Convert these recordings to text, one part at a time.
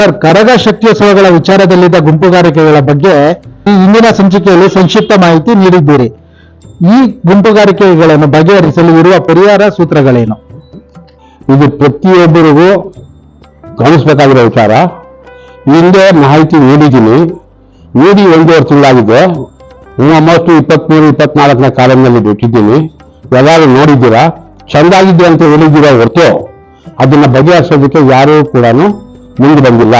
Sir, Karaga ಶಕ್ತಿಯೋತ್ಸವಗಳ ವಿಚಾರದಲ್ಲಿದ್ದ ಗುಂಪುಗಾರಿಕೆಗಳ ಬಗ್ಗೆ ಈ ಇಂದಿನ ಸಂಚಿಕೆಯಲ್ಲಿ ಸಂಕ್ಷಿಪ್ತ ಮಾಹಿತಿ ನೀಡಿದ್ದೀರಿ. ಈ ಗುಂಪುಗಾರಿಕೆಗಳನ್ನು ಬಗೆಹರಿಸಲು ಇರುವ ಪರಿಹಾರ ಸೂತ್ರಗಳೇನು? ಇದು ಪ್ರತಿಯೊಬ್ಬರಿಗೂ ಗಮನಿಸಬೇಕಾಗಿರೋ ವಿಚಾರ. ಹಿಂದೆ ಮಾಹಿತಿ ನೀಡಿದ್ದೀನಿ. ನೀಡಿ ಒಂದೂವರೆ ತಿಂಗಳಾಗಿದೆ. ಆಲ್ಮೋಸ್ಟ್ ಇಪ್ಪತ್ಮೂರು, ಇಪ್ಪತ್ನಾಲ್ಕನೇ ಕಾಲಂನಲ್ಲಿ ಬಿಟ್ಟಿದ್ದೀನಿ. ಎಲ್ಲರೂ ನೋಡಿದ್ದೀರಾ? ಚೆಂದಾಗಿದೆ ಅಂತ ಹೇಳಿದ್ದೀರಾ ಹೊರತು? ಅದನ್ನು ಬಗೆಹರಿಸೋದಕ್ಕೆ ಯಾರೂ ಕೂಡ ಮುಂದೆ ಬಂದಿಲ್ಲ.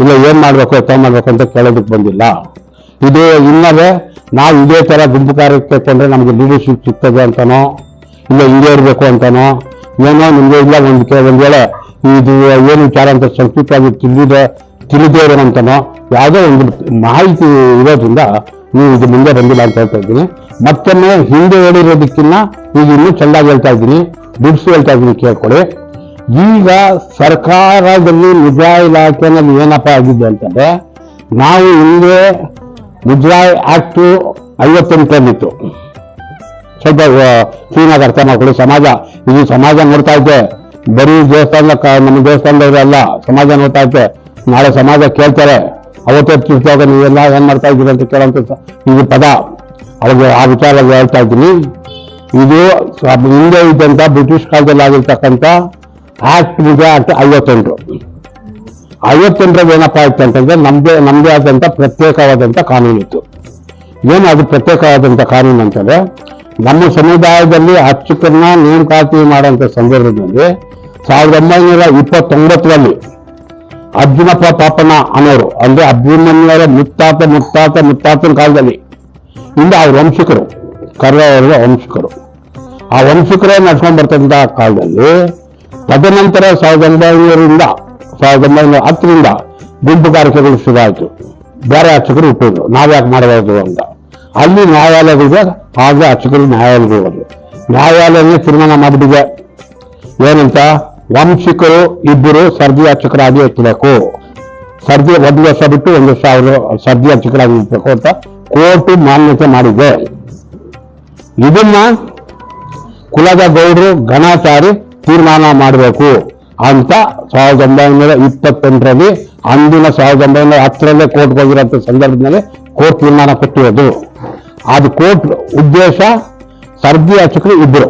ಇಲ್ಲ, ಏನ್ ಮಾಡ್ಬೇಕು, ಎತ್ತ ಮಾಡ್ಬೇಕು ಅಂತ ಕೇಳೋದಕ್ಕೆ ಬಂದಿಲ್ಲ. ಇದು ಇನ್ನವೇ ನಾವು ಇದೇ ತರ ಗುಂಪು ಕಾರ್ಯಕ್ಕೆ ಕೊಂಡ್ರೆ ನಮ್ಗೆ ಲೀಡರ್ಶಿಪ್ ಸಿಗ್ತದೆ ಅಂತನೋ, ಇಲ್ಲ ಹಿಂಗೆ ಇರಬೇಕು ಅಂತನೋ, ಏನೋ ನಿಮಗೆ ಇಲ್ಲ ಒಂದು ಕೆ, ಒಂದ್ ವೇಳೆ ಇದು ಏನು ವಿಚಾರ ಅಂತ ಸಂಕ್ಷಿಪ್ತವಾಗಿ ತಿಳಿದ, ತಿಳಿದೇ ಅಂತನೋ, ಯಾವುದೋ ಒಂದು ಮಾಹಿತಿ ಇರೋದ್ರಿಂದ ನೀವು ಇದು ಮುಂದೆ ಬಂದಿಲ್ಲ ಅಂತ ಹೇಳ್ತಾ ಇದ್ದೀನಿ. ಮತ್ತೊಮ್ಮೆ ಹಿಂದೆ ಹೇಳಿರೋದಕ್ಕಿನ್ನ ಈಗ ಇನ್ನೂ ಚೆಂದಾಗಿ ಹೇಳ್ತಾ ಇದ್ದೀನಿ. ಬಿಡಿಸಿ ಹೇಳ್ತಾ ಇದ್ದೀನಿ, ಕೇಳ್ಕೊಳ್ಳಿ. ಈಗ ಸರ್ಕಾರದಲ್ಲಿ ಮುದ್ರಾ ಇಲಾಖೆನಲ್ಲಿ ಏನಪ್ಪ ಆಗಿದೆ ಅಂತಂದ್ರೆ ನಾವು ಹಿಂದೆ ಮುಜ್ರಾಯ್ ಆಕ್ಟ್ ಐವತ್ತೆಂಟರಲ್ಲಿತ್ತು ಸ್ವಲ್ಪ ಕ್ಲೀನಾಗಿ ಅರ್ಥ ಮಾಡ್ಕೊಳ್ಳಿ. ಸಮಾಜ, ಇದು ಸಮಾಜ ನೋಡ್ತಾ ಇದೆ ಬರೀ ದೇವಸ್ಥಾನ ನಮ್ಮ ದೇವಸ್ಥಾನದವರು ಅಲ್ಲ, ಸಮಾಜ ನೋಡ್ತಾ ಇದೆ ನಾಳೆ ಸಮಾಜ ಕೇಳ್ತಾರೆ. ಅವತ್ತೇ ತಿಳ್ಸುವಾಗ ನೀವೆಲ್ಲ ಏನ್ ಮಾಡ್ತಾ ಇದ್ದೀರಿ ಅಂತ ಕೇಳೋಂಥ ಇದು ಪದ. ಅವ್ರಿಗೆ ಆ ವಿಚಾರ ಹೇಳ್ತಾ ಇದ್ದೀನಿ. ಇದು ಹಿಂದೆ ಇದ್ದಂತ ಬ್ರಿಟಿಷ್ ಕಾಲದಲ್ಲಿ ಆಗಿರ್ತಕ್ಕಂಥ ಆಕ್ಟ್ ಇದೆ ಆಕ್ಟ್ ಐವತ್ತೆಂಟು ಐವತ್ತೆಂಟರಲ್ಲಿ ಏನಪ್ಪಾ ಆಯ್ತು ಅಂತಂದ್ರೆ ನಮ್ದೇ ನಮ್ದೇ ಆದಂತ ಪ್ರತ್ಯೇಕವಾದಂಥ ಕಾನೂನು ಇತ್ತು. ಏನು ಅದು ಪ್ರತ್ಯೇಕವಾದಂಥ ಕಾನೂನು ಅಂತಂದ್ರೆ ನಮ್ಮ ಸಮುದಾಯದಲ್ಲಿ ಅರ್ಚಕರನ್ನ ನೇಮಕಾತಿ ಮಾಡುವಂತ ಸಂದರ್ಭದಲ್ಲಿ ಸಾವಿರದ ಒಂಬೈನೂರ ಇಪ್ಪತ್ತೊಂಬತ್ತರಲ್ಲಿ ಅರ್ಜುನಪ್ಪ ಪಾಪನ ಅನ್ನೋರು, ಅಂದ್ರೆ ಅಭಿಮನ್ಯರ ಮುತ್ತಾತ ಮುತ್ತಾತ, ಮುತ್ತಾತನ ಕಾಲದಲ್ಲಿ ಇಂದ ಅವ್ರ ವಂಶಿಕರು ಕರ್ರವರ ವಂಶಿಕರು. ಆ ವಂಶಿಕರೇ ನಡ್ಕೊಂಡ್ ಬರ್ತಕ್ಕಂಥ ಕಾಲದಲ್ಲಿ ತದನಂತರ ಸಾವಿರದ ಒಂಬೈನೂರಿಂದ ಸಾವಿರದ ಒಂಬೈನೂರ ಹತ್ತರಿಂದ ಗುಂಪುಗಾರಿಕೆಗಳು ಶುರುವಾಯಿತು. ಬೇರೆ ಅರ್ಚಕರು ಹುಟ್ಟಿದ್ರು ನಾವ್ಯಾಕೆ ಮಾಡಬಾರ್ದು ಅಂತ. ಅಲ್ಲಿ ನ್ಯಾಯಾಲಯಗಳಿಗೆ ಆಗ ಅರ್ಚಕರು ನ್ಯಾಯಾಲಯಕ್ಕೆ ಹೋದ್ರು ನ್ಯಾಯಾಲಯನೇ ತೀರ್ಮಾನ ಮಾಡಿಬಿಟ್ಟಿದೆ. ಏನಂತ? ವಂಶಿಕರು ಇಬ್ಬರು ಸರ್ದಿ ಅರ್ಚಕರಾಗಿ ಎತ್ತಬೇಕು ಸರ್ದಿ ಒಂದು ವರ್ಷ ಬಿಟ್ಟು ಒಂದು ವರ್ಷ ಅವರು ಸರ್ದಿ ಅರ್ಚಕರಾಗಿ ಇರಬೇಕು ಅಂತ ಕೋರ್ಟ್ ಮಾನ್ಯತೆ ಮಾಡಿದೆ. ಇದನ್ನ ಕುಲದ ಗೌಡರು, ಗಣಾಚಾರಿ ತೀರ್ಮಾನ ಮಾಡಬೇಕು ಅಂತ ಸಾವಿರದ ಒಂಬೈನೂರ ಇಪ್ಪತ್ತೆಂಟರಲ್ಲಿ ಅಂದಿನ ಸಾವಿರದ ಒಂಬೈನೂರ ಹತ್ತರಲ್ಲೇ ಕೋರ್ಟ್ ಹೋಗಿರೋಂಥ ಸಂದರ್ಭದಲ್ಲಿ ಕೋರ್ಟ್ ತೀರ್ಮಾನ ಕೊಟ್ಟಿರೋದು. ಅದು ಕೋರ್ಟ್ ಉದ್ದೇಶ ಸರ್ದಿ ಅರ್ಚಕರು ಇಬ್ಬರು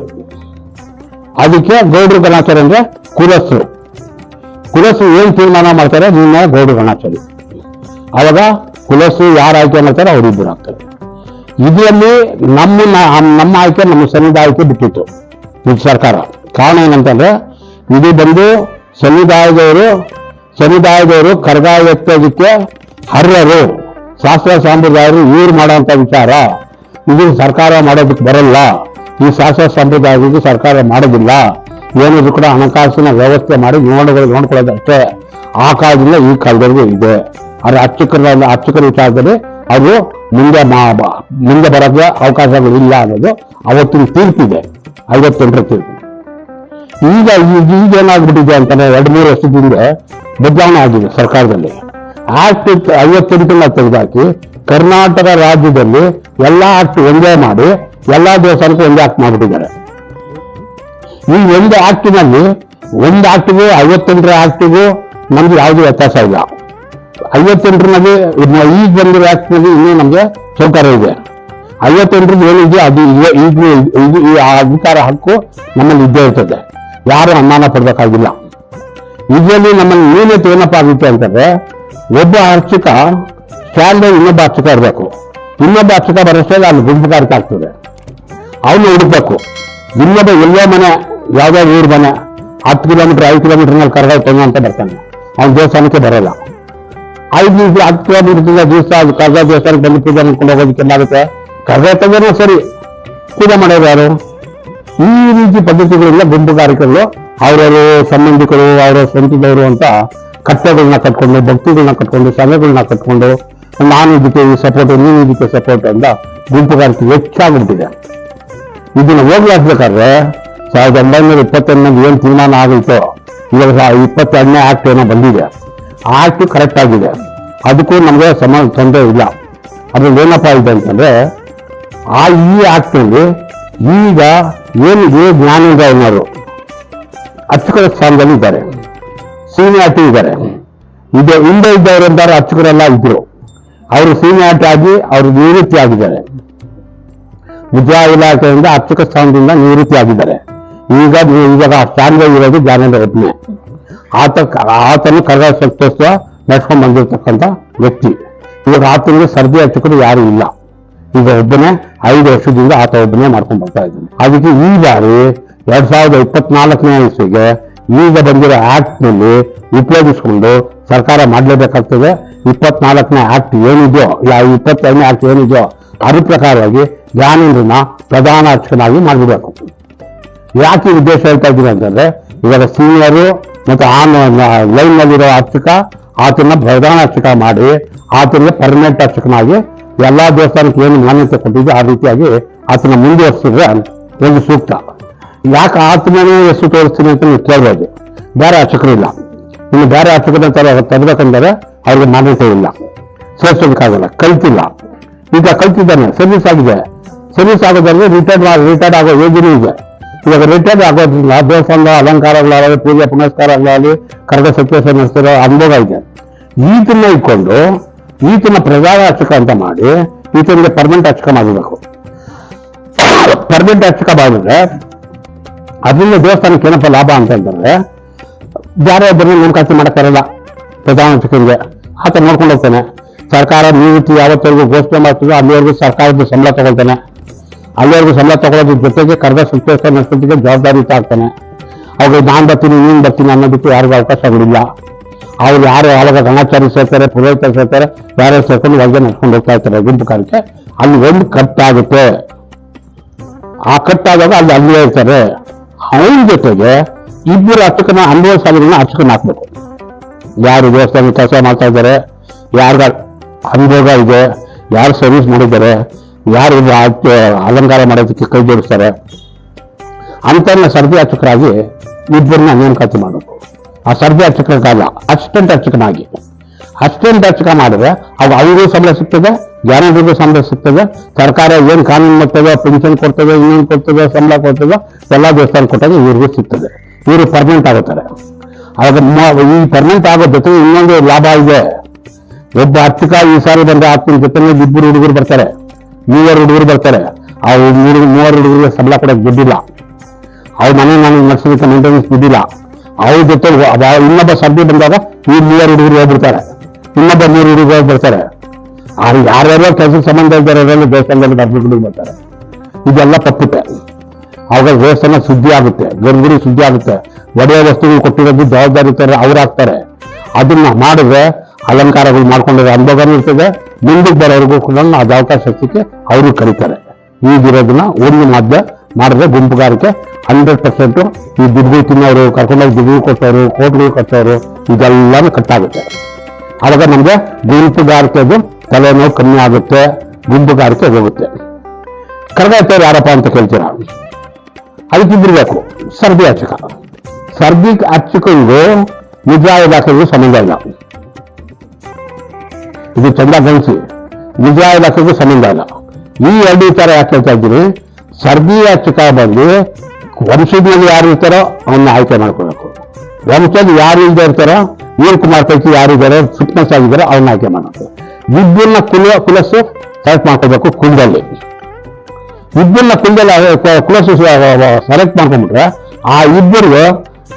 ಅದಕ್ಕೆ ಗೌಡ್ರು ಗಣಾಚಾರ ಅಂದ್ರೆ ಕುಲಸ್ರು. ಕುಲಸ್ರು ಏನ್ ತೀರ್ಮಾನ ಮಾಡ್ತಾರೆ? ನಿಮ್ಮ ಗೌಡ್ರು ಗಣಾಚಾರಿ. ಅವಾಗ ಕುಲಸ್ರು ಯಾರು ಆಯ್ಕೆ ಮಾಡ್ತಾರೆ ಅವರಿಬ್ಬರು ಆಗ್ತಾರೆ. ಇದರಲ್ಲಿ ನಮ್ಮ ನಮ್ಮ ಆಯ್ಕೆ ನಮ್ಮ ಸಮುದಾಯಕ್ಕೆ ಬಿಟ್ಟಿತ್ತು. ಸರ್ಕಾರ. ಕಾರಣ ಏನಂತಂದ್ರೆ, ಇದು ಬಂದು ಸಮುದಾಯದವರು ಸಮುದಾಯದವರು ಕರ್ಗಾಯ ಎತ್ತೋದಕ್ಕೆ ಅರ್ಹರು. ಶಾಸ್ತ್ರ ಸಂಪ್ರದಾಯರು ಇವ್ರು ಮಾಡೋಂಥ ವಿಚಾರ. ಇದು ಸರ್ಕಾರ ಮಾಡೋದಕ್ಕೆ ಬರಲ್ಲ. ಈ ಶಾಸ್ತ್ರ ಸಂಪ್ರದಾಯಗಳಿಗೆ ಸರ್ಕಾರ ಮಾಡೋದಿಲ್ಲ. ಏನಿದ್ರು ಕೂಡ ಹಣಕಾಸಿನ ವ್ಯವಸ್ಥೆ ಮಾಡಿ ನೋಡ್ಕೊಳ್ಳೋದು ನೋಡ್ಕೊಳ್ಳೋದಷ್ಟೇ ಆ ಕಾಲದಿಂದ ಈ ಕಾಲದವರೆಗೂ ಇದೆ. ಆದರೆ ಅರ್ಚಕರ ಅರ್ಚಕರ ವಿಚಾರದಲ್ಲಿ ಅದು ಮುಂದೆ ಮಾ- ಮುಂದೆ ಅವಕಾಶಗಳು ಇಲ್ಲ ಅನ್ನೋದು ಅವತ್ತಿನ ತೀರ್ಪಿದೆ. ಐವತ್ತೆಂಟರ ತೀರ್ಪು. ಈಗ ಈಗ ಈಗ ಏನಾಗ್ಬಿಟ್ಟಿದೆ ಅಂತಾನೆ ಎರಡು ಮೂರು ವರ್ಷದಿಂದ ಬದಲಾವಣೆ ಆಗಿದೆ ಸರ್ಕಾರದಲ್ಲಿ. ಆಕ್ಟ್ ಐವತ್ತೆಂಟನ್ನ ತೆಗೆದಾಕಿ ಕರ್ನಾಟಕ ರಾಜ್ಯದಲ್ಲಿ ಎಲ್ಲಾ ಆಕ್ಟ್ ಒಂದೇ ಮಾಡಿ ಎಲ್ಲಾ ದೇವಸ್ಥಾನಕ್ಕೂ ಒಂದೇ ಆಕ್ಟ್ ಮಾಡಿಬಿಟ್ಟಿದ್ದಾರೆ. ಈ ಒಂದು ಆಕ್ಟಿನಲ್ಲಿ ಒಂದು ಆಕ್ಟಿಗೂ ಐವತ್ತೆಂಟರ ಆಕ್ಟಿಗೂ ನಮ್ಗೆ ಯಾವುದೇ ವ್ಯತ್ಯಾಸ ಇಲ್ಲ. ಐವತ್ತೆಂಟರಲ್ಲಿ ಈಗ ಬಂದಿರೋ ಆಕ್ಟ್ನಲ್ಲಿ ಇನ್ನೂ ನಮಗೆ ಸೌಕರ್ಯ ಇದೆ. ಐವತ್ತೆಂಟರಲ್ಲಿ ಏನಿದೆ ಅದು ಈಗ- ಈ ಅಧಿಕಾರ ಹಕ್ಕು ನಮ್ಮಲ್ಲಿ ಇದ್ದೇ ಇರ್ತದೆ. ಯಾರು ಅನುಮಾನ ಪಡಬೇಕಾಗಿಲ್ಲ. ಇದರಲ್ಲಿ ನಮ್ಮಲ್ಲಿ ನ್ಯೂನತೆ ಏನಪ್ಪಾ ಆಗುತ್ತೆ ಅಂತಂದ್ರೆ, ಒಬ್ಬ ಅರ್ಚಕ ಸ್ಟ್ಯಾಂಡ್ ಇನ್ನೊಬ್ಬ ಅರ್ಚಕ ಇರಬೇಕು. ಇನ್ನೊಬ್ಬ ಅರ್ಚಕ ಬರೋಷ್ಟೇ ಅಲ್ಲಿ ಗುಂಪುಗಾರಿಕೆ ಆಗ್ತದೆ. ಅವನು ಹುಡುಕಬೇಕು. ಇನ್ನೊಬ್ಬ ಎಲ್ಲೋ ಮನೆ, ಯಾವ್ದೋ ಊರು ಮನೆ, ಹತ್ತು ಕಿಲೋಮೀಟರ್ ಐದು ಕಿಲೋಮೀಟರ್ನಲ್ಲಿ ಟೈಮ್ ಅಂತ ಬರ್ತಾನೆ. ಅವ್ನ ದೇವಸ್ಥಾನಕ್ಕೆ ಬರೋಲ್ಲ. ಐದು ನಿಮಿಷ ಹತ್ತು ಕಿಲೋಮೀಟರ್ ದಿವಸ ಅದು ಕರ್ಗ ದೇವಸ್ಥಾನಕ್ಕೆ ಬಂದು ಪೂಜೆ ಮಾಡ್ಕೊಂಡು ಹೋಗೋದಕ್ಕೆ ಏನಾಗುತ್ತೆ ಕರ್ಗ ಸರಿ. ಪೂಜೆ ಮಾಡೋರು ಯಾರು? ಈ ರೀತಿ ಪದ್ಧತಿಗಳಿಂದ ಗುಂಪುಗಾರಿಕೆಗಳು ಅವರವರು ಸಂಬಂಧಿಕರು, ಅವರ ಸ್ವಂತದವರು ಅಂತ ಕಟ್ಟೆಗಳನ್ನ ಕಟ್ಕೊಂಡು, ಭಕ್ತಿಗಳನ್ನ ಕಟ್ಕೊಂಡು ಸಭೆಗಳನ್ನ ಕಟ್ಕೊಂಡು, ನಾನು ಇದಕ್ಕೆ ಸಪೋರ್ಟ್ ನೀನು ಇದಕ್ಕೆ ಸಪೋರ್ಟ್ ಅಂತ ಗುಂಪುಗಾರಿಕೆ ಹೆಚ್ಚಾಗ್ಬಿಟ್ಟಿದೆ. ಇದನ್ನ ಹೋಗ್ಲಾಕ್ಬೇಕಾದ್ರೆ ಸಾವಿರದ ಒಂಬೈನೂರ ಇಪ್ಪತ್ತೊಂದರಲ್ಲಿ ಏನು ತೀರ್ಮಾನ ಆಗೈತೋ ಇವಾಗ ಇಪ್ಪತ್ತೆರಡನೇ ಆಕ್ಟ್ ಏನೋ ಬಂದಿದೆ. ಆ ಆಕ್ಟ್ ಕರೆಕ್ಟ್ ಆಗಿದೆ. ಅದಕ್ಕೂ ನಮಗೆ ಸಮ, ತೊಂದರೆ ಇಲ್ಲ. ಅದ್ರಲ್ಲಿ ಏನಪ್ಪಾ ಇದೆ ಅಂತಂದ್ರೆ, ಆ ಈ ಆಕ್ಟ್ನಲ್ಲಿ ಈಗ ಏನಿದೆ ಜ್ಞಾನೋದಯನವರು ಅರ್ಚಕರ ಸ್ಥಾನದಲ್ಲಿ ಇದ್ದಾರೆ. ಸೀನಿಯಾರಿಟಿ ಇದ್ದಾರೆ. ಇದೆ, ಹಿಂದೆ ಇದ್ದವರು ಅಂತಾರೆ ಅರ್ಚಕರೆಲ್ಲ ಇದ್ರು. ಅವರು ಸೀನಿಯಾರಿಟಿ ಆಗಿ ಅವರು ನಿವೃತ್ತಿ ಆಗಿದ್ದಾರೆ. ವಿದ್ಯಾ ಇಲಾಖೆಯಿಂದ ಅರ್ಚಕ ಸ್ಥಾನದಿಂದ ನಿವೃತ್ತಿ ಆಗಿದ್ದಾರೆ. ಈಗ ಇವಾಗ ಸ್ಥಾನದಲ್ಲಿ ಇರೋದು ಜ್ಞಾನೇಂದ್ರ ರತ್ನೆ. ಆತ, ಆತನು ಕರಗ ಸಂತೋಷ ನಡ್ಸ್ಕೊಂಡ್ ಬಂದಿರತಕ್ಕಂಥ ವ್ಯಕ್ತಿ. ಇವಾಗ ಆತನಿಗೆ ಸರ್ದಿ ಅರ್ಚಕರು ಯಾರು ಇಲ್ಲ. ಈಗ ಒಬ್ಬನೇ ಐದು ವರ್ಷದಿಂದ ಆತ ಒಬ್ಬನೇ ಮಾಡ್ಕೊಂಡು ಬರ್ತಾ ಇದ್ದೀನಿ. ಅದಕ್ಕೆ ಈ ಬಾರಿ ಎರಡ್ ಸಾವಿರದ ಇಪ್ಪತ್ನಾಲ್ಕನೇ ಇಸ್ವಿಗೆ ಈಗ ಬಂದಿರೋ ಆಕ್ಟ್ನಲ್ಲಿ ಉಪಯೋಗಿಸ್ಕೊಂಡು ಸರ್ಕಾರ ಮಾಡಲೇಬೇಕಾಗ್ತದೆ. ಇಪ್ಪತ್ನಾಲ್ಕನೇ ಆಕ್ಟ್ ಏನಿದೆಯೋ ಯಾವ ಇಪ್ಪತ್ತೈದನೇ ಆಕ್ಟ್ ಏನಿದೆಯೋ, ಅದ್ರ ಪ್ರಕಾರವಾಗಿ ಜ್ಞಾನೇಂದ್ರನ ಪ್ರಧಾನ ಅರ್ಚಕನಾಗಿ ಮಾಡಿಬಿಡಬೇಕು. ಯಾಕೆ ಉದ್ದೇಶ ಹೇಳ್ತಾ ಇದ್ದೀನಿ ಅಂತಂದ್ರೆ, ಇವಾಗ ಸೀನಿಯರು ಮತ್ತು ಆನ್ ಲೈನ್ ನಲ್ಲಿರೋ ಅರ್ಚಕ ಆತನ ಪ್ರಧಾನ ಅರ್ಚಕ ಮಾಡಿ ಆತನ ಪರ್ಮನೆಂಟ್ ಅರ್ಚಕನಾಗಿ ಎಲ್ಲಾ ದೇವಸ್ಥಾನಕ್ಕೆ ಏನು ಮಾನ್ಯತೆ ಕೊಟ್ಟಿದ್ದು ಆ ರೀತಿಯಾಗಿ ಆತನ ಮುಂದುವರಿಸಿದ್ರೆ ಒಂದು ಸೂಕ್ತ. ಯಾಕೆ ಆತ್ಮನೇ ಹೆಸರು ತೋರಿಸ್ತೀನಿ ಅಂತ ನೀವು ಕೇಳ್ಬೋದು. ಬೇರೆ ಅರ್ಚಕರಿಲ್ಲ ಇನ್ನು ಬೇರೆ ಅರ್ಚಕರನ್ನ ತರ ತರಬೇಕಂದ್ರೆ ಅವ್ರಿಗೆ ಮಾನ್ಯತೆ ಇಲ್ಲ. ಸೇರ್ಸೋದಕ್ಕಾಗಲ್ಲ. ಕಲ್ತಿಲ್ಲ. ಈಗ ಕಲ್ತಿದ್ದಾನೆ. ಸರ್ವಿಸ್ ಆಗಿದೆ. ಸರ್ವಿಸ್ ಆಗೋದ್ರಲ್ಲಿ ರಿಟೈರ್ಡ್ ರಿಟೈರ್ಡ್ ಆಗೋ ಯೋಜನೆ ಇದೆ. ಇವಾಗ ರಿಟೈರ್ಡ್ ಆಗೋದ್ರಿಂದ ದೇವಸ್ಥಾನದ ಅಲಂಕಾರಗಳಾಗಲಿ, ಪೂಜೆ ಪುನಸ್ಕಾರಗಳಾಗಲಿ, ಕರಗ ಸತ್ಯಾಸ ನಡೆಸಿರೋ ಅನುಭವ ಇದೆ. ಈತನ್ನ ಇಟ್ಕೊಂಡು ಈತನ ಪ್ರಧಾನ ಅರ್ಚಕ ಅಂತ ಮಾಡಿ ಈತನಿಗೆ ಪರ್ಮನೆಂಟ್ ಅರ್ಚಕ ಮಾಡಬೇಕು ಪರ್ಮನೆಂಟ್ ಅರ್ಚಕ ಮಾಡಿದ್ರೆ ಅದರಿಂದ ದೇವಸ್ಥಾನಕ್ಕೆ ಏನಪ್ಪ ಲಾಭ ಅಂತ ಅಂತಂದ್ರೆ ಬೇರೆ ಒಬ್ಬರನ್ನ ನೇಮಕಾತಿ ಮಾಡಕ್ಕಾರಲ್ಲ ಪ್ರಧಾನ ಅರ್ಚಕರಿಗೆ. ಆತ ನೋಡ್ಕೊಂಡು ಹೋಗ್ತಾನೆ. ಸರ್ಕಾರ ನಿವೃತ್ತಿ ಯಾವತ್ತವರೆಗೂ ಘೋಷಣೆ ಮಾಡ್ತದೆ ಅಲ್ಲಿವರೆಗೂ ಸರ್ಕಾರದ ಸಂಬಳ ತಗೊಳ್ತಾನೆ. ಅಲ್ಲಿವರೆಗೂ ಸಂಬಳ ತಗೊಳ್ಳೋದ್ರ ಜೊತೆಗೆ ಕರ್ದ ಸಂತೋಷ ನಡೆಸೋದಕ್ಕೆ ಜವಾಬ್ದಾರಿ ಆಗ್ತಾನೆ. ಅವಾಗ ನಾನು ಬರ್ತೀನಿ, ನೀನು ಬರ್ತೀನಿ ಅನ್ನೋದಕ್ಕೆ ಯಾರಿಗೂ ಅವಕಾಶಗಳಿಲ್ಲ. ಅವ್ರು ಯಾರು ಯಾವಾಗ ಗಣಾಚಾರ್ಯ ಸೇರ್ತಾರೆ, ಪುರೋಹಿತರು ಸೇರ್ತಾರೆ, ಯಾರು ಸೇರ್ಕೊಂಡು ಹೊರಗೆ ನಡ್ಕೊಂಡು ಹೋಗ್ತಾ ಇರ್ತಾರೆ ಗುಂಪು ಕಾರ್ಯಕ್ಕೆ. ಅಲ್ಲಿ ಒಂದು ಕಟ್ಟಾಗುತ್ತೆ. ಆ ಕಟ್ಟಾದಾಗ ಅಲ್ಲಿ ಅಲ್ಲಿಯೇ ಇರ್ತಾರೆ. ಅವನ ಜೊತೆಗೆ ಇಬ್ಬರು ಅರ್ಚಕನ ಅನ್ವಯ ಸಾಲಿಗಳನ್ನ ಅರ್ಚಕನ ಹಾಕ್ಬೇಕು. ಯಾರು ದೇವಸ್ಥಾನ ಕೆಲಸ ಮಾಡ್ತಾ ಇದ್ದಾರೆ ಯಾರ ಅನುಭವ ಇದೆ, ಯಾರು ಸರ್ವಿಸ್ ಮಾಡಿದ್ದಾರೆ, ಯಾರು ಅಲಂಕಾರ ಮಾಡೋದಕ್ಕೆ ಕೈ ಜೋಡಿಸ್ತಾರೆ. ಅಂತನ್ನ ಸರ್ದಿ ಅರ್ಚಕರಾಗಿ ಇಬ್ಬರನ್ನ ನೇಮಕಾತಿ ಮಾಡಬೇಕು. ಆ ಸರ್ದಿ ಅರ್ಚಕರಿಗಲ್ಲ ಅಸಿಸ್ಟೆಂಟ್ ಅರ್ಚಕನಾಗಿ. ಅಸಿಸ್ಟೆಂಟ್ ಅರ್ಚಕ ಮಾಡಿದ್ರೆ ಅವಾಗ ಅವರಿಗೂ ಸಂಬಳ ಸಿಗ್ತದೆ, ಜನರಿಗೂ ಸಂಬಳ ಸಿಗ್ತದೆ, ಸರ್ಕಾರ ಏನು ಕಾನೂನು ಮಾಡ್ತದೆ ಪೆನ್ಷನ್ ಕೊಡ್ತದೆ, ಇನ್ನೇನು ಕೊಡ್ತದೆ, ಸಂಬಳ ಕೊಡ್ತದೆ, ಎಲ್ಲ ದೇವಸ್ಥಾನ ಕೊಟ್ಟಾಗ ಇವ್ರಿಗೂ ಸಿಗ್ತದೆ. ಇವರು ಪರ್ಮನೆಂಟ್ ಆಗುತ್ತಾರೆ. ಆದರೆ ಈ ಪರ್ಮನೆಂಟ್ ಆಗೋ ಜೊತೆಗೆ ಇನ್ನೊಂದು ಲಾಭ ಇದೆ. ಒಬ್ಬ ಅರ್ಚಕ ಈ ಸಾರಿ ಬಂದ್ರೆ ಆತ್ಮ ಜೊತೆ ಇಬ್ಬರು ಹುಡುಗರು ಬರ್ತಾರೆ. ಮೂವರು ಹುಡುಗರು ಬರ್ತಾರೆ. ಆ ಮೂರು, ಮೂವರು ಹುಡುಗರಿಗೆ ಸಂಬಳ ಕೊಡೋಕೆ ದುಡ್ಡಿಲ್ಲ ಅವ್ರ ಮನೆ ನಾನು ನಡೆಸೋದಕ್ಕೆ ಮೇಂಟೆನೆನ್ಸ್ ದುಡ್ಡಿಲ್ಲ ಅವ್ರ ಜೊತೆ ಇನ್ನೊಬ್ಬ ಸರ್ದಿ ಬಂದಾಗ ಈ ಮೂವರು ಹುಡುಗರು ಹೋಗ್ಬಿಡ್ತಾರೆ. ಇನ್ನೊಬ್ಬ ಮೂರು ಹುಡುಗರು ಹೋಗ್ಬಿಡ್ತಾರೆ. ಅವ್ರು ಯಾರ್ಯಾರೋ ಕೆಲಸ ಸಂಬಂಧ ಇದ್ದಾರೆ ದೇವಸ್ಥಾನದಲ್ಲಿ ಬರ್ಬಿಟ್ಟು ಬರ್ತಾರೆ ಇದೆಲ್ಲ ತಪ್ಪುತ್ತೆ ಅವಾಗ ದೇವಸ್ಥಾನ ಶುದ್ಧಿ ಆಗುತ್ತೆ ಗರ್ಭಿಣಿ ಶುದ್ಧಿ ಆಗುತ್ತೆ. ಒಡೆಯ ವಸ್ತುಗಳು ಕೊಟ್ಟಿರೋದು ಜವಾಬ್ದಾರಿ ಇರ್ತಾರೆ ಅವ್ರು ಹಾಕ್ತಾರೆ. ಅದನ್ನ ಮಾಡಿದ್ರೆ ಅಲಂಕಾರಗಳು ಮಾಡ್ಕೊಂಡ್ರೆ ಅನುಭವನೂ ಇರ್ತದೆ. ಮುಂದಕ್ಕೆ ಬರೋರಿಗೂ ಕೂಡ ಅದು ಅವಕಾಶ ಸಿಕ್ಕಿ ಅವರು ಕರೀತಾರೆ. ಈಗಿರೋದನ್ನ ಒಂದು ಮಧ್ಯ ಮಾಡಿದ್ರೆ ಗುಂಪುಗಾರಿಕೆ ಹಂಡ್ರೆಡ್ ಪರ್ಸೆಂಟ್ ಈ ದುಡ್ಡು ತಿನ್ನೋರು, ಕರ್ಕೊಂಡೋಗಿ ದುಡ್ಡು ಕೊಟ್ಟವರು, ಕೋಟ್ಗಳು ಕಟ್ಟೋರು, ಇದೆಲ್ಲಾನು ಕಟ್ಟಾಗುತ್ತೆ. ಆವಾಗ ನಮ್ಗೆ ಗುಂಪುಗಾರಿಕೆದು ತಲೆನೋವು ಕಮ್ಮಿ ಆಗುತ್ತೆ, ಗುಂಪುಗಾರಿಕೆ ಹೋಗುತ್ತೆ. ಕರ್ಗಾಯ್ತವ್ರು ಯಾರಪ್ಪ ಅಂತ ಕೇಳ್ತೀರಾ? ಅದಕ್ಕಿಬ್ರು ಬೇಕು ಸರ್ದಿ ಅರ್ಚಕ. ಸರ್ದಿ ಹಚ್ಚಿಕೊಂಡು ನಿಜ ಇಲಾಖೆಗೂ ಸಂಬಂಧ ಇಲ್ಲ. ಇದು ಚಂದ ಗಣಿಸಿ ನಿಜ ಇಲಾಖೆಗೂ ಸಂಬಂಧ ಇಲ್ಲ. ಈ ಎರಡು ವಿಚಾರ ಯಾಕೆ ಹೇಳ್ತಾ ಇದ್ದೀನಿ ಸರ್ದಿ ಅರ್ಚಕ ಬಂದು ವಂಶದಲ್ಲಿ ಯಾರು ಇರ್ತಾರೋ ಅವನ್ನ ಆಯ್ಕೆ ಮಾಡ್ಕೋಬೇಕು ವಂಶದಲ್ಲಿ ಯಾರು ಇಲ್ಲದೆ ಇರ್ತಾರೋ, ವೀರ್ ಕುಮಾರ್ ಪೈಕಿ ಯಾರು ಇದ್ದಾರೆ ಫಿಟ್ನೆಸ್ ಆಗಿದ್ದಾರೆ ಅವ್ರನ್ನ ಆಯ್ಕೆ ಮಾಡಬೇಕು. ವಿದ್ಯುನ್ನ ಕುಲ ಕುಲಸ್ಸು ಸೆಲೆಕ್ಟ್ ಮಾಡ್ಕೋಬೇಕು ಕುಲದಲ್ಲಿ ಇಬ್ಬರನ್ನ ಕುಲದಲ್ಲಿ ಕುಲಸು ಸೆಲೆಕ್ಟ್ ಮಾಡ್ಕೊಂಡ್ಬಿಟ್ರೆ ಆ ಇಬ್ಬರು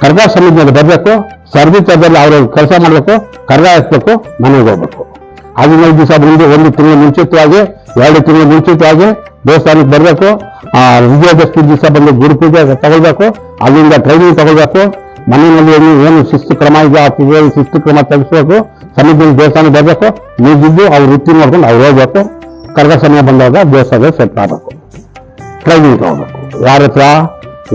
ಕರ್ಗ ಸಮಿತಿಯಲ್ಲಿ ಬರಬೇಕು ಸರ್ದಿ ತರದಲ್ಲಿ ಅವರು ಕೆಲಸ ಮಾಡಬೇಕು, ಕರ್ಗ ಹಾಕ್ಬೇಕು ಮನೆಗೆ ಹೋಗ್ಬೇಕು. ಹದಿನೈದು ದಿವಸ ಮುಂದೆ ಒಂದು ತಿಂಗಳು ಮುಂಚಿತವಾಗಿ, ಎರಡು ತಿಂಗಳು ಮುಂಚಿತವಾಗಿ ದೇವಸ್ಥಾನಕ್ಕೆ ಬರಬೇಕು. ಆ ವಿಜಯದಶಮಿ ದಿವಸ ಬಂದು ಗುರುಪೂಜೆ ತಗೊಳ್ಬೇಕು. ಅಲ್ಲಿಂದ ಟ್ರೈನಿಂಗ್ ತಗೊಳ್ಬೇಕು. ಮನೆಯಲ್ಲಿ ಏನು ಏನು ಶಿಸ್ತು ಕ್ರಮ ಇದೆ, ಆ ಶಿಸ್ತು ಕ್ರಮ ತೆಗೆಸ್ಬೇಕು. ಸಮಿತಿಯಲ್ಲಿ ದೇವಸ್ಥಾನ ಬರಬೇಕು. ನೀವು ಅವ್ರ ವೃತ್ತಿ ನೋಡ್ಕೊಂಡು ಅವ್ರು ಹೋಗ್ಬೇಕು. ಕರ್ಗ ಸಮಯ ಬಂದಾಗ ದೇವಸ್ಥಾನದಲ್ಲಿ ಸೆಟ್ ಆಗಬೇಕು. ಟ್ರೈನಿಂಗ್ ತಗೋಬೇಕು ಯಾರ ಹತ್ರ?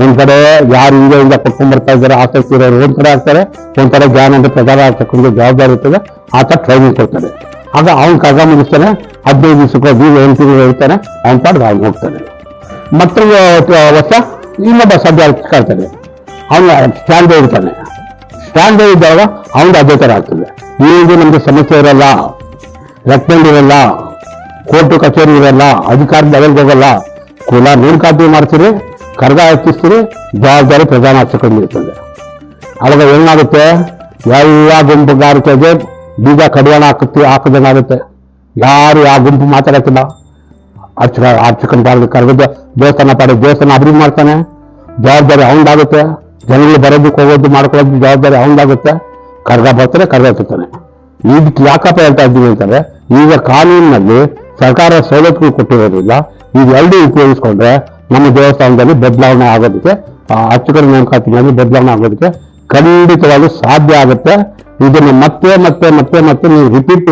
ಒಂದ್ ಕಡೆ ಯಾರು ಹಿಂದೆಯಿಂದ ಕೊಟ್ಕೊಂಡ್ ಬರ್ತಾ ಇದ್ದಾರೆ, ಆಸಕ್ತಿ ಇರೋರು ಒಂದ್ ಕಡೆ ಆಗ್ತಾರೆ. ಒಂದ್ ಕಡೆ ಜ್ಞಾನ ಪ್ರಚಾರ ಆಗ್ತಕ್ಕಂಥ ಜವಾಬ್ದಾರಿ ಇರ್ತದೆ. ಆತ ಟ್ರೈನಿಂಗ್ ಕೊಡ್ತಾನೆ ಆಗ ಅವ್ನ್ ಕರ್ಗ ಮುಗಿಸ್ತಾನೆ ಹದಿನೈದು ದಿವಸಕ್ಕೆ ಬೀಗ ತಿಂಗಳು ಹೇಳ್ತಾನೆ ಅವ್ನ ಅವ್ನು ಹೋಗ್ತಾನೆ. ಮತ್ತೊಂದು ವರ್ಷ ಇನ್ನೊಬ್ಬ ಸದ್ಯ ಕಾಡ್ತಾನೆ ಅವನು ಸ್ಟ್ಯಾಂಡ್ ಇರ್ತಾನೆ. ಸ್ಟ್ಯಾಂಡ್ ಇದ್ದಾಗ ಅವನು ಅದೇ ಥರ ಆಗ್ತದೆ. ನೀವು ನಮ್ಗೆ ಸಮಸ್ಯೆ ಇರಲ್ಲ ರೆಕಮೆಂಡ್ ಇರಲ್ಲ, ಕೋರ್ಟು ಕಚೇರಿ ಇರಲ್ಲ, ಅಧಿಕಾರದ ಲೆವೆಲ್ಗೆ ಹೋಗಲ್ಲ, ಕುಲ ನೇಮಕಾತಿ ಮಾಡ್ತೀರಿ, ಕರ್ಗ ಹೆಚ್ಚಿಸ್ತೀರಿ, ಜವಾಬ್ದಾರಿ ಪ್ರಧಾನ ಹಚ್ಕೊಂಡಿರ್ತದೆ ಅವಾಗ ಏನಾಗುತ್ತೆ? ಎಲ್ಲ ಗುಂಪುಗಾರಿಕೆಗೆ ಬೀಜ ಕಡಿವಾಣ ಹಾಕುತ್ತಿ ಹಾಕದಂಗಾಗುತ್ತೆ ಯಾರು ಯಾವ ಗುಂಪು ಮಾತಾಡಕ್ಕಿಲ್ಲ ಅರ್ಚಕ ಅರ್ಚಕನ ಕರೆದು ದೇವಸ್ಥಾನ ಪಾಡಿ ದೇವಸ್ಥಾನ ಅಭಿವೃದ್ಧಿ ಮಾಡ್ತಾನೆ. ಜವಾಬ್ದಾರಿ ಅವನದಾಗುತ್ತೆ. ಜನಗಳು ಬರೋದಕ್ಕೆ ಹೋಗೋದು ಮಾಡ್ಕೊಳ್ಳೋದು ಜವಾಬ್ದಾರಿ ಅವನದಾಗುತ್ತೆ. ಕರ್ಗ ಬರ್ತಾನೆ, ಕರ್ಗ ಎತ್ತುತ್ತಾನೆ ಇದಕ್ಕೆ ಯಾಕಪ್ಪ ಹೇಳ್ತಾ ಇದ್ದೀನಿ ಅಂತಂದ್ರೆ, ಈಗ ಕಾನೂನಿನಲ್ಲಿ ಸರ್ಕಾರ ಸವಲತ್ತುಗಳು ಕೊಟ್ಟಿರೋದ್ರಿಂದ ಇದೆರಡೂ ಉಪಯೋಗಿಸ್ಕೊಂಡ್ರೆ ನಮ್ಮ ದೇವಸ್ಥಾನದಲ್ಲಿ ಬದಲಾವಣೆ ಆಗೋದಕ್ಕೆ ಅರ್ಚಕರ ನೇಮಕಾತಿನಲ್ಲಿ ಬದಲಾವಣೆ ಆಗೋದಕ್ಕೆ ಖಂಡಿತವಾಗ್ಲೂ ಸಾಧ್ಯ ಆಗುತ್ತೆ. ಇದನ್ನು ಮತ್ತೆ ಮತ್ತೆ ಮತ್ತೆ ಮತ್ತೆ ನೀವು ರಿಪೀಟ್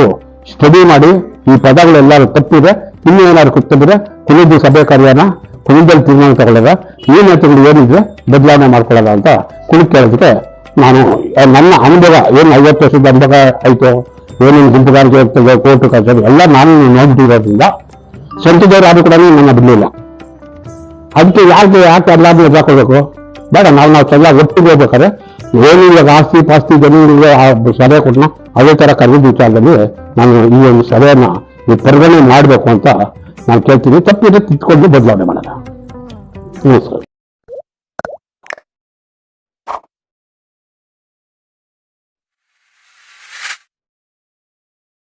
ಸ್ಟಡಿ ಮಾಡಿ, ಈ ಪದಗಳೆಲ್ಲರೂ ತಪ್ಪಿದೆ ಇನ್ನೂ ಏನಾದ್ರು ಗೊತ್ತಿದ್ರೆ ಕುಣಿದು ಸಭೆ ಕಾರ್ಯನ ಕುಣಿದಲ್ಲಿ ತೀರ್ಮಾನ ತಗೊಳ್ಳೋದ ಈ ನೇತೃಗಳು ಏನಿದ್ರೆ ಬದಲಾವಣೆ ಮಾಡ್ಕೊಳ್ಳೋದ ಅಂತ ಕುಣಿದು ಕೇಳೋದಕ್ಕೆ ನಾನು ನನ್ನ ಅನುಭವ, ಏನು ಐವತ್ತು ವರ್ಷದ ಅನುಭವ ಆಯ್ತು, ಏನೇನು ಗುಂಪುಗಾರಿಕೆ ಹೋಗ್ತದೆ ಕೋರ್ಟ್ ಕಚೇರಿ, ಎಲ್ಲ ನಾನು ನೋಡ್ತಿರೋದ್ರಿಂದ ಸ್ವಂತದವ್ರು ಯಾರು ಕೂಡ ನನ್ನ ಬಿಡಲಿಲ್ಲ. ಅದಕ್ಕೆ ಯಾಕೆ ಯಾಕೆ ಎಲ್ಲಾದ್ರೂ ಎದುರಾಕೋಬೇಕು ಬೇಡ, ನಾವು ನಾವು ಎಲ್ಲ ಒಟ್ಟಿಗೆ ಹೋಗ್ಬೇಕಾದ್ರೆ ಏನು ಇವಾಗ ಆಸ್ತಿ ಪಾಸ್ತಿ ಜಮೀನಿಗೆ ಆ ಸಭೆ ಕೊಟ್ಟನ ಅದೇ ಥರ ಕರೆದಿದ್ದ ವಿಚಾರದಲ್ಲಿ ನಾನು ಈ ಒಂದು ಸಭೆಯನ್ನು ಪರಿಗಣನೆ ಮಾಡಬೇಕು ಅಂತ ನಾನು ಕೇಳ್ತೀನಿ. ತಪ್ಪಿದ್ರೆ ತಿದ್ಕೊಂಡು ಬದಲಾವಣೆ ಮಾಡೋಣ. ನಮಸ್ಕಾರ.